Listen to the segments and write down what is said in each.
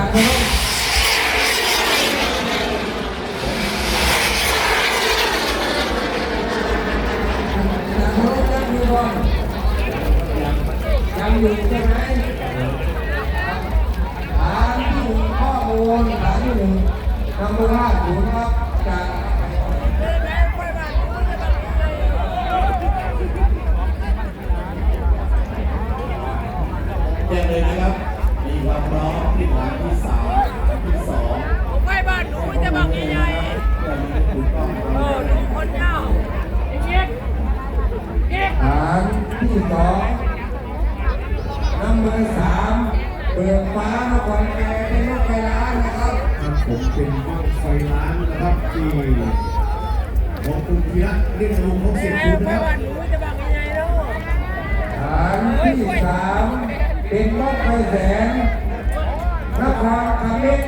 นาเคารพนาเที่สองนำมือสามเบิกฟ้านครแก่เป็นลูกไฟล้านนะครับครับผมเป็นบ้างไฟล้านนะครับที่ของคุณพีระเรียกลุงของเสียไอ้คุณไปนะครับบ้านหนูมันจะบังใหญ่ๆแล้วฐานที่สามเป็นรถไฟแสนนครคำเล็ก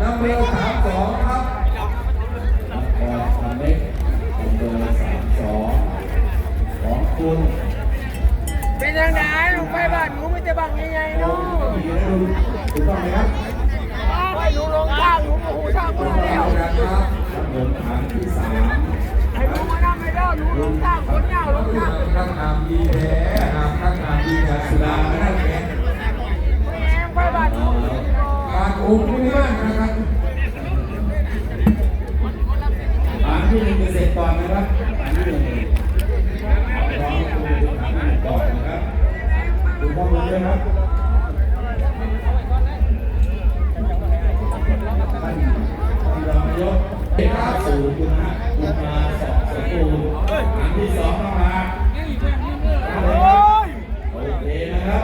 นำเบอร์สามสองครับก็ทำเล็กเป็นเบอร์สามสองของคุณ ไปบ้านหนูไมันจะบังใหญ่ๆแล้วพีระลุงถูกต้องไหมครับไปหนูลงทางหนูโอ้โหทางคนแล้วนะครับผมฐานที่สามไอ้หนูมานั่งไม่ได้หนูลงทางคนเน่าลงทางข้างนามดีแท้นามข้างนามดีแท้สุดาไม่ได้แก่แม่ไปบ้านหนูการอุ้มนี่มากนะครับฐานที่หนึ่งเสร็จก่อนนะครับฐานที่หนึ่ง ดูข้อมูลด้วยครับที่รกเอกอัสูรคุณฮะคุณมาสอบสกูลอันที่สองเข้ามาโอเคนะครับ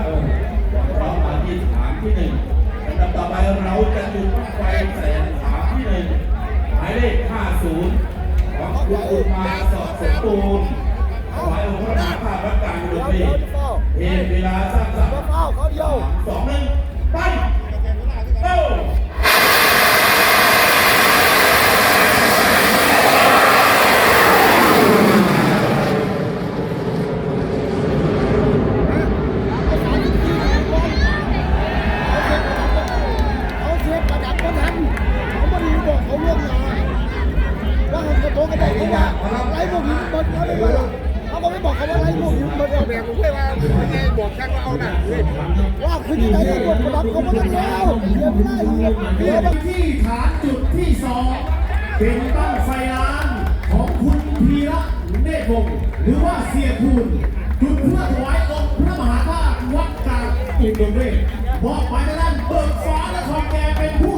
พร้อมมาที่ฐานที่หนึ่งลำดับต่อไปเราจะจุดไฟแสนฐานที่หนึ่งหมายเลข 50 ของคุณคุณมาสอบสกูล สองหนึ่งไปโอ้เขาเสียประดับก็ทันเขาไม่ได้บอกเขาเรื่องงานว่าเขากระโดดกระโดดเขาว่าไล่พวกนบนเขาเขาก็ไม่บอกเขาว่าไล่พวกหินบนเอาแบบผมเลยว่า บอกแค่ว่าเอาหนักว่าคือที่ไหนพวกระดับเขาไม่ได้แล้วเดี๋ยวไม่ได้เดี๋ยวที่ฐานจุดที่สองเป็นบ้งไฟล้านของคุณพีระเนตรวงหรือว่าเสียคูณจุดเพื่อถวายองค์พระมหาธาตุวัดกลางอุดเวบอกไปในนั้นเบิกฟ้านครแกเป็นผู้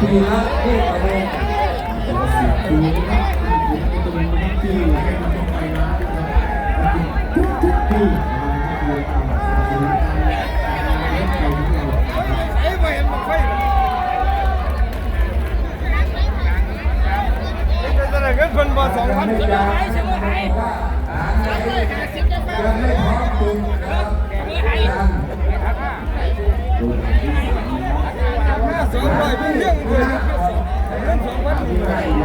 ดี๋ยวโดนปีละที่กระโดดคือนะครับคือตัวมันต้องที่ให้มันต้องไปนะทุกทุกๆปีนะครับคือตามสถานการณ์การเล่นไปของเราไอ้ไปเห็นมันไฟจะได้เงินคนบ่สองพันไม่ได้ว่าฐานไหนยังไม่พร้อมจริ ร้อยเป็นเรื่องเลยเงินสองพัน